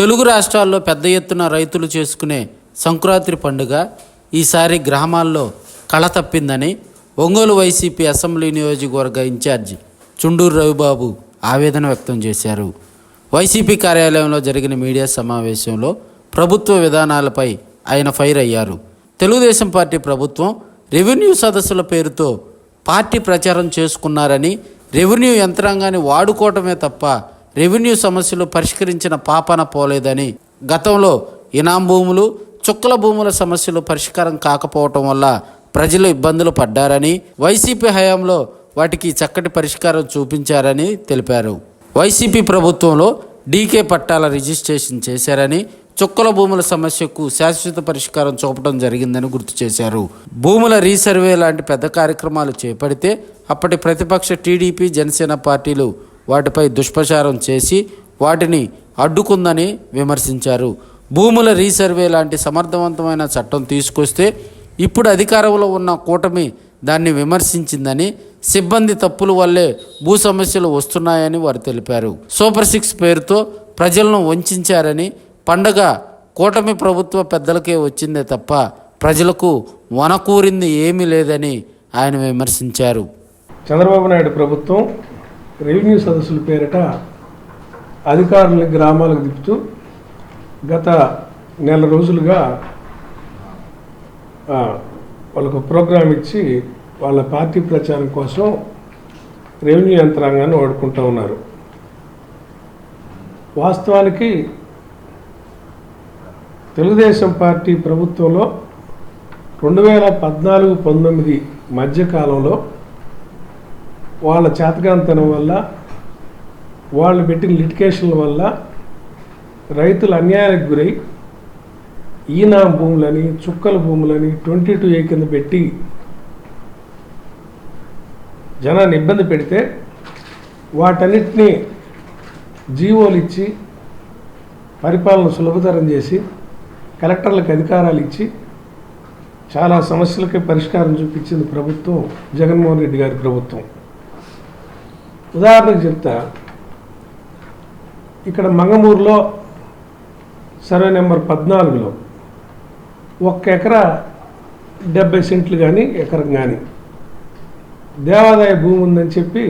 తెలుగు రాష్ట్రాల్లో పెద్ద ఎత్తున రైతులు చేసుకునే సంక్రాంతి పండుగ ఈసారి గ్రామాల్లో కళ తప్పిందని ఒంగోలు వైసీపీ అసెంబ్లీ నియోజకవర్గ ఇన్ఛార్జి చుండూరు రవిబాబు ఆవేదన వ్యక్తం చేశారు. వైసీపీ కార్యాలయంలో జరిగిన మీడియా సమావేశంలో ప్రభుత్వ విధానాలపై ఆయన ఫైర్ అయ్యారు. తెలుగుదేశం పార్టీ ప్రభుత్వం రెవెన్యూ సదస్సుల పేరుతో పార్టీ ప్రచారం చేసుకున్నారని రెవెన్యూ యంత్రాంగాన్ని వాడుకోవటమే తప్ప రెవెన్యూ సమస్యలు పరిష్కరించిన పాపన పోలేదని గతంలో ఇనాం భూములు చుక్కల భూముల సమస్యలు పరిష్కారం కాకపోవటం వల్ల ప్రజలు ఇబ్బందులు పడ్డారని వైసీపీ హయాంలో వాటికి చక్కటి పరిష్కారం చూపించారని తెలిపారు. వైసీపీ ప్రభుత్వంలో డీకే పట్టాల రిజిస్ట్రేషన్ చేశారని చుక్కల భూముల సమస్యకు శాశ్వత పరిష్కారం చూపడం జరిగిందని గుర్తు చేశారు. భూముల రీసర్వే లాంటి పెద్ద కార్యక్రమాలు చేపడితే అప్పటి ప్రతిపక్ష టీడీపీ జనసేన పార్టీలు వాటిపై దుష్ప్రచారం చేసి వాటిని అడ్డుకుందని విమర్శించారు. భూముల రీసర్వే లాంటి సమర్థవంతమైన చట్టం తీసుకొస్తే ఇప్పుడు అధికారంలో ఉన్న కూటమి దాన్ని విమర్శించిందని సిబ్బంది తప్పుల వల్లే భూ సమస్యలు వస్తున్నాయని వారు తెలిపారు. సూపర్ సిక్స్ పేరుతో ప్రజలను వంచారని పండగ కూటమి ప్రభుత్వ పెద్దలకే వచ్చిందే తప్ప ప్రజలకు వనకూరింది ఏమీ లేదని ఆయన విమర్శించారు. చంద్రబాబు నాయుడు ప్రభుత్వం రెవెన్యూ సదస్సుల పేరిట అధికారులని గ్రామాలకు తిప్పుతూ గత నెల రోజులుగా వాళ్ళకు ప్రోగ్రాం ఇచ్చి వాళ్ళ పార్టీ ప్రచారం కోసం రెవెన్యూ యంత్రాంగాన్ని వాడుకుంటూ ఉన్నారు. వాస్తవానికి తెలుగుదేశం పార్టీ ప్రభుత్వంలో రెండు వేల పద్నాలుగు పంతొమ్మిది మధ్యకాలంలో వాళ్ళ చేతకాంతనం వల్ల వాళ్ళు పెట్టిన లిటికేషన్ల వల్ల రైతులు అన్యాయానికి గురై ఈనా భూములని చుక్కల భూములని ట్వంటీ టూ ఏ కింద పెట్టి జనాన్ని ఇబ్బంది పెడితే వాటన్నిటినీ జీవోలు ఇచ్చి పరిపాలన సులభతరం చేసి కలెక్టర్లకు అధికారాలు ఇచ్చి చాలా సమస్యలకి పరిష్కారం చూపించింది ప్రభుత్వం జగన్మోహన్ రెడ్డి గారి ప్రభుత్వం. ఉదాహరణకు చెప్తా. ఇక్కడ మంగమూరులో సర్వే నెంబర్ పద్నాలుగులో ఒక్క ఎకరా డెబ్బై సెంట్లు కానీ ఎకరం కానీ దేవాదాయ భూమి ఉందని చెప్పి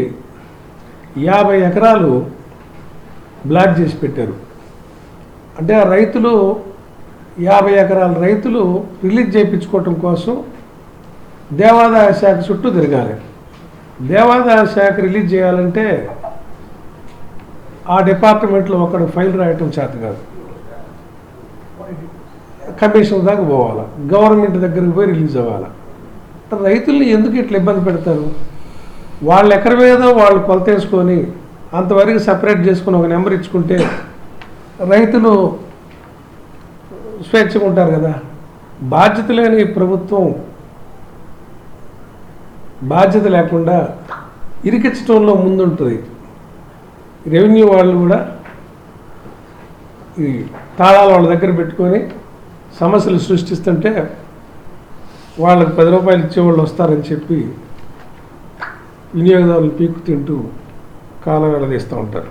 యాభై ఎకరాలు బ్లాక్ చేసి పెట్టారు. అంటే ఆ రైతులు యాభై ఎకరాల రైతులు రిలీజ్ చేయించుకోవటం కోసం దేవాదాయ శాఖ చుట్టూ తిరగాలి. దేవాదాయ శాఖ రిలీజ్ చేయాలంటే ఆ డిపార్ట్మెంట్లో ఒకడు ఫైల్ రాయటం చేత కాదు. కమిషన్ దాకా పోవాలి. గవర్నమెంట్ దగ్గరికి పోయి రిలీజ్ అవ్వాలి. రైతుల్ని ఎందుకు ఇట్లా ఇబ్బంది పెడతారు? వాళ్ళు ఎక్కడి మీద వాళ్ళు కొలతేసుకొని అంతవరకు సపరేట్ చేసుకుని ఒక నెంబర్ ఇచ్చుకుంటే రైతులు స్వేచ్ఛగా ఉంటారు కదా. బాధ్యత లేని ప్రభుత్వం బాధ్యత లేకుండా ఇరికించడంలో ముందుంటుంది. రెవెన్యూ వాళ్ళు కూడా ఈ తాళాలు వాళ్ళ దగ్గర పెట్టుకొని సమస్యలు సృష్టిస్తుంటే వాళ్ళకి పది రూపాయలు ఇచ్చేవాళ్ళు వస్తారని చెప్పి వినియోగదారులు పీక్కు తింటూ కాలం వెళ్ళదీస్తూ ఉంటారు.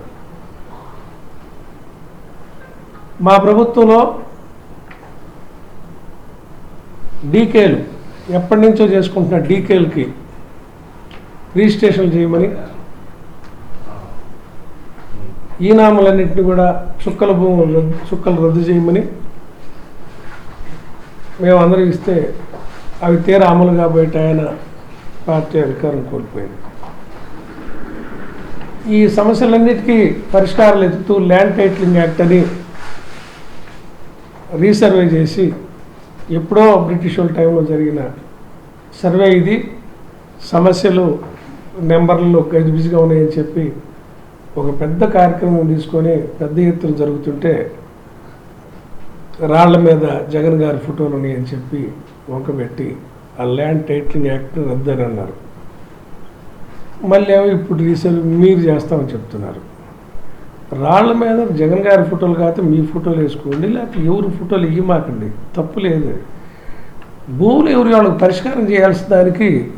మా ప్రభుత్వంలో డీకేలు ఎప్పటి నుంచో చేసుకుంటున్న డీకేలకి రిజిస్ట్రేషన్ చేయమని. ఈనామలన్నింటినీ కూడా చుక్కల భూములు రద్దు చుక్కలు రద్దు చేయమని. మేము అందరం ఇస్తే అవి తీరా అమలు కాబట్టి ఆయన పార్టీ అధికారం కోల్పోయింది ఈ సమస్యలన్నిటికీ పరిష్కారాలు ఎత్తుతూ ల్యాండ్ టైటిలింగ్ యాక్ట్ అని రీసర్వే చేసి ఎప్పుడో బ్రిటిష్ వాళ్ళ టైంలో జరిగిన సర్వే ఇది. సమస్యలు నెంబర్లలో బిజీగా ఉన్నాయని చెప్పి ఒక పెద్ద కార్యక్రమం తీసుకొని పెద్ద ఎత్తున జరుగుతుంటే రాళ్ళ మీద జగన్ గారి ఫోటోలు ఉన్నాయని చెప్పి వంకబెట్టి ఆ ల్యాండ్ టైటిలింగ్ యాక్ట్ రద్దని అన్నారు మళ్ళీ ఏమో ఇప్పుడు రీసెల్ మీరు చేస్తామని చెప్తున్నారు. రాళ్ళ మీద జగన్ గారి ఫోటోలు కాకపోతే మీ ఫోటోలు వేసుకోండి లేకపోతే ఎవరి ఫోటోలు ఇవ్వమాకండి. తప్పు లేదు. భూములు ఎవరి వాళ్ళకి పరిష్కారం చేయాల్సిన దానికి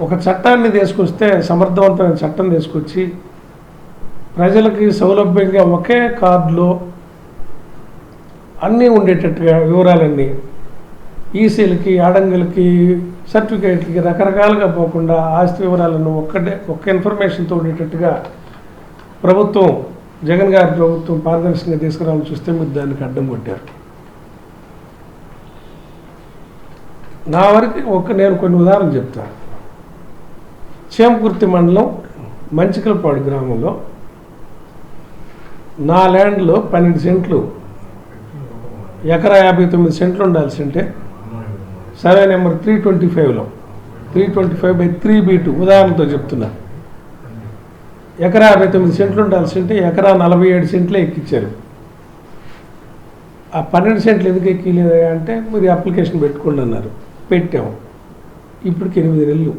ఒక చట్టాన్ని తీసుకొస్తే సమర్థవంతమైన చట్టం తీసుకొచ్చి ప్రజలకి సౌలభ్యంగా ఒకే కార్డులో అన్నీ ఉండేటట్టుగా వివరాలన్నీ ఈసీలకి ఆడంగులకి సర్టిఫికేట్లకి రకరకాలుగా పోకుండా ఆస్తి వివరాలను ఒక్కటే ఒక్క ఇన్ఫర్మేషన్తో ఉండేటట్టుగా ప్రభుత్వం జగన్ గారి ప్రభుత్వం పారదర్శకంగా తీసుకురావాలని చూస్తే మీరు దానికి అడ్డం కొట్టారు. నా వరకు ఒక నేను కొన్ని ఉదాహరణలు చెప్తాను చేమకుర్తి మండలం మంచికలపాడు గ్రామంలో నా ల్యాండ్లో పన్నెండు సెంట్లు ఎకరా యాభై తొమ్మిది సెంట్లు ఉండాల్సి ఉంటే సర్వే నెంబర్ త్రీ ట్వంటీ ఫైవ్లో three twenty five by three B two ఉదాహరణతో చెప్తున్నా. ఎకరా యాభై తొమ్మిది సెంట్లు ఉండాల్సి ఉంటే ఎకరా నలభై ఏడు సెంట్లే ఎక్కిచ్చారు. ఆ పన్నెండు సెంట్లు ఎందుకు ఎక్కిలేదా అంటే మీరు అప్లికేషన్ పెట్టుకోండి అన్నారు. పెట్టాము ఇప్పటికి ఎనిమిది నెలలు.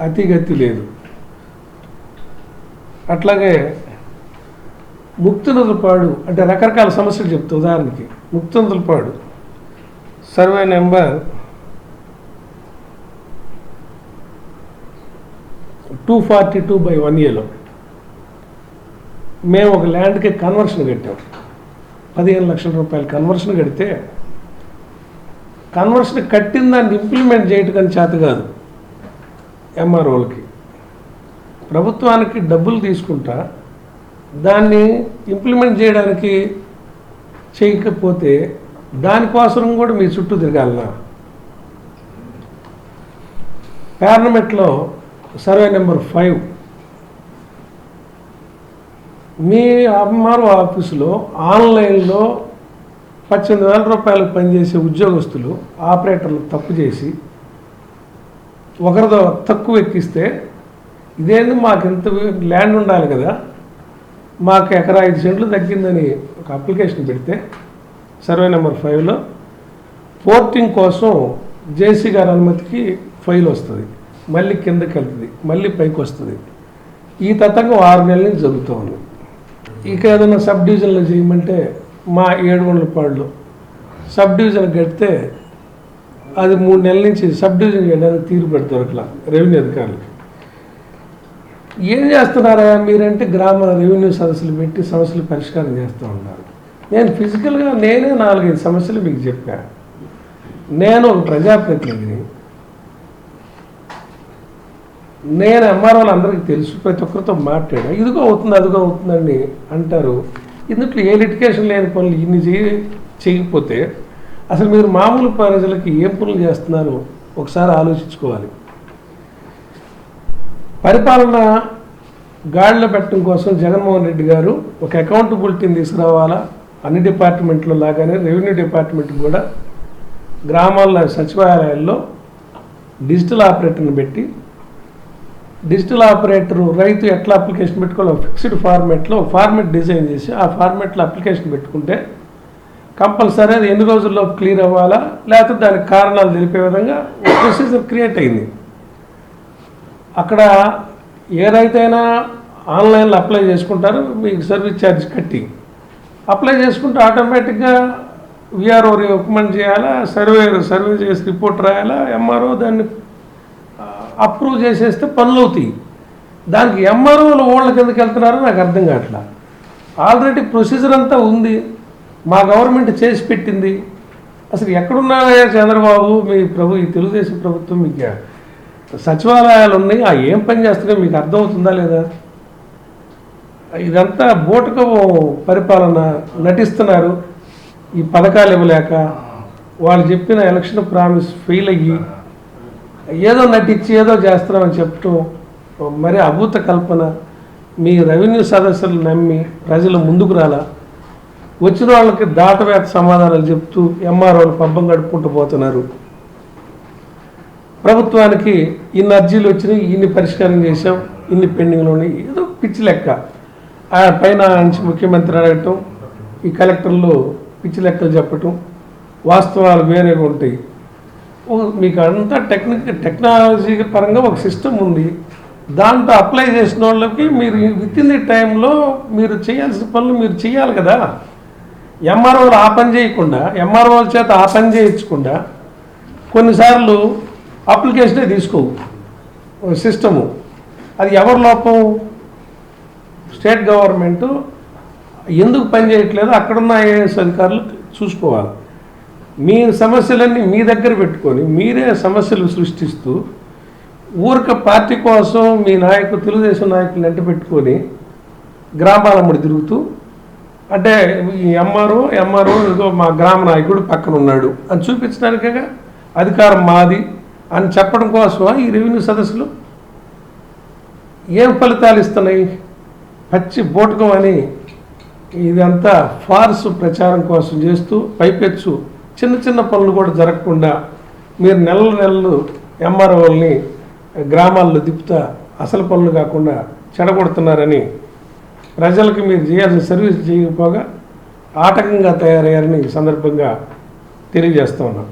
అతిగతి లేదు. అట్లాగే ముక్తులపాడు అంటే రకరకాల సమస్యలు చెప్తా ఉదాహరణకి Muktulapadu survey number two forty two by one ఇయర్లో మేము ఒక ల్యాండ్కి కన్వర్షన్ కట్టాం. పదిహేను లక్షల రూపాయలు కన్వర్షన్ కడితే కన్వర్షన్ కట్టిన దాన్ని ఇంప్లిమెంట్ చేయటం చేత కాదు. ఎంఆర్ఓలకి ప్రభుత్వానికి డబ్బులు తీసుకుంటా దాన్ని ఇంప్లిమెంట్ చేయడానికి చేయకపోతే దానికోసం కూడా మీ చుట్టూ తిరగాలనా? పార్లమెంట్లో సర్వే నెంబర్ ఫైవ్. మీ ఎంఆర్ఓ ఆఫీసులో ఆన్లైన్లో పద్దెనిమిది వేల రూపాయలకు పనిచేసే ఉద్యోగస్తులు ఆపరేటర్లు తప్పు చేసి ఒకరితో తక్కువ ఎక్కిస్తే ఇదేంది మాకు ఇంత ల్యాండ్ ఉండాలి కదా మాకు ఎకరా ఐదు సెంట్లు తగ్గిందని ఒక అప్లికేషన్ పెడితే సర్వే నెంబర్ ఫైవ్లో పోర్టింగ్ కోసం జేసీ గారి అనుమతికి ఫైల్ వస్తుంది మళ్ళీ కిందకి వెళ్తుంది మళ్ళీ పైకి వస్తుంది. ఈ తతంగం ఆరు నెలల నుంచి జరుగుతూ ఉంది ఇక ఏదైనా సబ్ డివిజన్లో చేయమంటే మా ఏడుగొండల పాడులో సబ్ డివిజన్ కడితే అది మూడు నెలల నుంచి సబ్ డివిజన్ చేయడానికి తీరు పెడతారు అట్లా రెవెన్యూ అధికారులకి. ఏం చేస్తున్నారా మీరంటే గ్రామ రెవెన్యూ సదస్సులు పెట్టి సమస్యలు పరిష్కారం చేస్తూ ఉన్నారు. నేను ఫిజికల్గా నేనే నాలుగైదు సమస్యలు మీకు చెప్పా. నేను ఒక ప్రజాప్రతినిధిని. నేను ఎంఆర్ఓలు అందరికీ తెలుసు ప్రతి ఒక్కరితో మాట్లాడా. ఇదిగో అవుతుంది అదిగో అవుతుందని అంటారు. ఇందుట్లో ఏ లిటికేషన్ లేని పనులు ఇన్ని చేయ చేయకపోతే అసలు మీరు మామూలు ప్రజలకి ఏం పనులు చేస్తున్నారో ఒకసారి ఆలోచించుకోవాలి. పరిపాలన గాడిలో పెట్టడం కోసం జగన్మోహన్ రెడ్డి గారు ఒక అకౌంటబిలిటీని తీసుకురావాలా? అన్ని డిపార్ట్మెంట్లో లాగానే రెవెన్యూ డిపార్ట్మెంట్ కూడా గ్రామాల్లో సచివాలయాల్లో డిజిటల్ ఆపరేటర్ని పెట్టి డిజిటల్ ఆపరేటర్ రైతు ఎట్లా అప్లికేషన్ పెట్టుకోవాలో ఫిక్స్డ్ ఫార్మేట్లో ఫార్మేట్ డిజైన్ చేసి ఆ ఫార్మేట్లో అప్లికేషన్ పెట్టుకుంటే కంపల్సరీ అది ఎన్ని రోజుల్లో క్లియర్ అవ్వాలా? లేకపోతే దానికి కారణాలు తెలిపే విధంగా ప్రొసీజర్ క్రియేట్ అయింది. అక్కడ ఏ రైతైనా ఆన్లైన్లో అప్లై చేసుకుంటారు మీకు సర్వీస్ ఛార్జ్ కట్టి. అప్లై చేసుకుంటే ఆటోమేటిక్గా విఆర్ఓ రికమెండ్ చేయాలా? సర్వే సర్వే చేసి రిపోర్ట్ రాయాలా? ఎంఆర్ఓ దాన్ని అప్రూవ్ చేసేస్తే పనులు అవుతాయి దానికి ఎంఆర్ఓల ఓళ్ళ కిందకి వెళ్తున్నారో నాకు అర్థం కావట్లా. ఆల్రెడీ ప్రొసీజర్ అంతా ఉంది. మా గవర్నమెంట్ చేసి పెట్టింది. అసలు ఎక్కడున్నాయా చంద్రబాబు? మీ ప్రభు ఈ తెలుగుదేశం ప్రభుత్వం మీకు సచివాలయాలు ఉన్నాయి. ఆ ఏం పని చేస్తున్నాయో మీకు అర్థమవుతుందా లేదా? ఇదంతా బోటక పరిపాలన నటిస్తున్నారు. ఈ పథకాలు ఇవ్వలేక వాళ్ళు చెప్పిన ఎలక్షన్ ప్రామిస్ ఫెయిల్ అయ్యి ఏదో నటించి ఏదో చేస్తున్నామని చెప్పటం మరి అభూత కల్పన మీ రెవెన్యూ సదస్సులు నమ్మి ప్రజలు ముందుకు రాలా. వచ్చిన వాళ్ళకి దాటవేత సమాధానాలు చెప్తూ ఎంఆర్ఓలు పబ్బం గడుపుకుంటూ పోతున్నారు. ప్రభుత్వానికి ఇన్ని అర్జీలు వచ్చినాయి ఇన్ని పరిష్కారం చేసాం ఇన్ని పెండింగ్లు ఉన్నాయి ఏదో పిచ్చి లెక్క. ఆ పైన నుంచి ముఖ్యమంత్రి అడగటం ఈ కలెక్టర్లు పిచ్చి లెక్కలు చెప్పటం వాస్తవాలు వేరేగా ఉంటాయి. మీకు అంతా టెక్నిక్ టెక్నాలజీ పరంగా ఒక సిస్టమ్ ఉంది. దాంట్లో అప్లై చేసిన వాళ్ళకి మీరు విత్ ఇన్ ది టైంలో మీరు చేయాల్సిన పనులు మీరు చేయాలి కదా. ఎంఆర్ఓలు ఆ పని చేయకుండా ఎంఆర్ఓల చేత ఆ పని చేయించకుండా కొన్నిసార్లు అప్లికేషనే తీసుకోవు. సిస్టము. అది ఎవరి లోపం? State government. ఎందుకు పని చేయట్లేదు? అక్కడున్న ఐఏఎస్ అధికారులు చూసుకోవాలి. మీ సమస్యలన్నీ మీ దగ్గర పెట్టుకొని మీరే సమస్యలు సృష్టిస్తూ ఊరిక పార్టీ కోసం మీ నాయకులు తెలుగుదేశం నాయకులు వెంట పెట్టుకొని గ్రామాల ముడి తిరుగుతూ అంటే ఈ ఎంఆర్ఓ ఎంఆర్ఓ ఏదో మా గ్రామ నాయకుడు పక్కన ఉన్నాడు అని చూపించడానికే అధికారం మాది అని చెప్పడం కోసమా ఈ రెవెన్యూ సదస్సులు? ఏం ఫలితాలు ఇస్తున్నాయి? పచ్చి బోటకం అని ఇదంతా ఫార్స్ ప్రచారం కోసం చేస్తూ పైపెచ్చు చిన్న చిన్న పనులు కూడా జరగకుండా మీరు నెలలు నెలలు ఎంఆర్ఓల్ని గ్రామాల్లో తిప్పుతా అసలు పనులు కాకుండా చెడగొడుతున్నారని ప్రజలకు మీరు చేయాల్సిన సర్వీస్ చేయకపోగా ఆటకంగా తయారయ్యారని ఈ సందర్భంగా తెలియజేస్తా ఉన్నాం.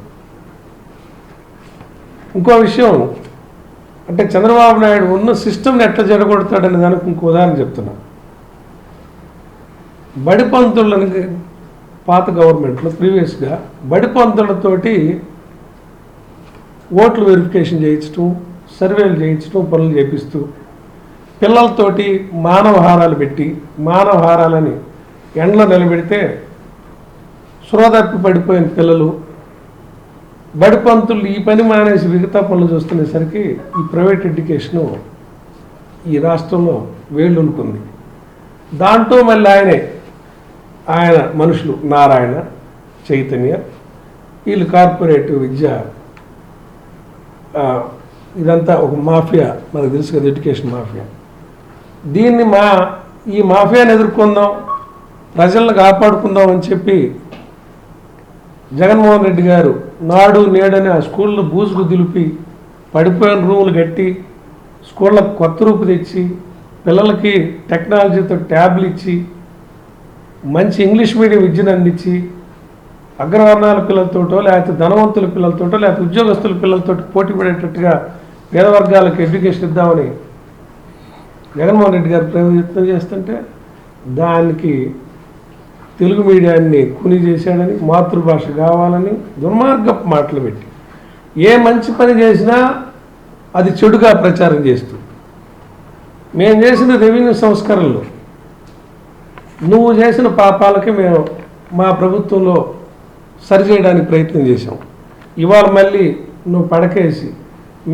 ఇంకో విషయం అంటే చంద్రబాబు నాయుడు ఉన్న సిస్టమ్ని ఎట్లా చెడగొడతాడనే దానికి ఇంకో ఉదాహరణ చెప్తున్నా. బడి పంతులని పాత గవర్నమెంట్లో ప్రీవియస్గా బడి పంతులతోటి ఓట్లు వెరిఫికేషన్ చేయించడం సర్వేలు చేయించడం పనులు చేపిస్తూ పిల్లలతోటి మానవహారాలు పెట్టి మానవహారాలని ఎండలో నిలబెడితే సురదప్పి పడిపోయిన పిల్లలు బడి పంతులు ఈ పని మానేసి మిగతా పనులు చూస్తునేసరికి ఈ ప్రైవేట్ ఎడ్యుకేషను ఈ రాష్ట్రంలో వేళ్ళునుకుంది దాంట్లో మళ్ళీ ఆయనే ఆయన మనుషులు నారాయణ చైతన్య వీళ్ళు కార్పొరేట్ విద్య ఇదంతా ఒక మాఫియా. మనకు తెలుసు కదా ఎడ్యుకేషన్ మాఫియా. దీన్ని మా ఈ మాఫియాని ఎదుర్కొందాం ప్రజలను కాపాడుకుందాం అని చెప్పి జగన్మోహన్ రెడ్డి గారు నాడు నేడని ఆ స్కూల్లో బూజుకు దులిపి పడిపోయిన రూములు కట్టి స్కూళ్ళకు కొత్త రూపు తెచ్చి పిల్లలకి టెక్నాలజీతో ట్యాబ్లు ఇచ్చి మంచి ఇంగ్లీష్ మీడియం విద్యను అందించి అగ్రవర్ణాల పిల్లలతోటో లేకపోతే ధనవంతుల పిల్లలతోటో లేకపోతే ఉద్యోగస్తుల పిల్లలతో పోటీ పడేటట్టుగా పేద వర్గాలకు ఎడ్యుకేషన్ ఇద్దామని జగన్మోహన్ రెడ్డి గారు ప్రయత్నం చేస్తుంటే దానికి తెలుగు మీడియాన్ని కూని చేశాడని మాతృభాష కావాలని దుర్మార్గపు మాటలు పెట్టి ఏ మంచి పని చేసినా అది చెడుగా ప్రచారం చేస్తుంది. మేము చేసిన రెవెన్యూ సంస్కరణలు. నువ్వు చేసిన పాపాలకి మేము మా ప్రభుత్వంలో సరిచేయడానికి ప్రయత్నం చేశాం. ఇవాళ మళ్ళీ నువ్వు పడకేసి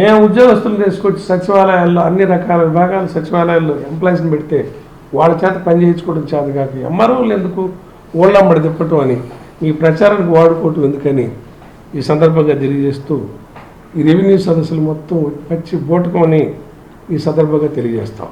మేము ఉద్యోగస్తులు తీసుకొచ్చి సచివాలయాల్లో అన్ని రకాల విభాగాల సచివాలయాల్లో ఎంప్లాయీస్ని పెడితే వాళ్ళ చేత పని చేయించుకోవడం చేత కాక ఎంఆర్ఓలు ఎందుకు ఓళ్ళమ్మడి తిప్పటం అని మీ ప్రచారానికి వాడుకోవటం ఎందుకని ఈ సందర్భంగా తెలియజేస్తూ ఈ రెవెన్యూ సదస్సులు మొత్తం పచ్చి బోటకమని ఈ సందర్భంగా తెలియజేస్తాం.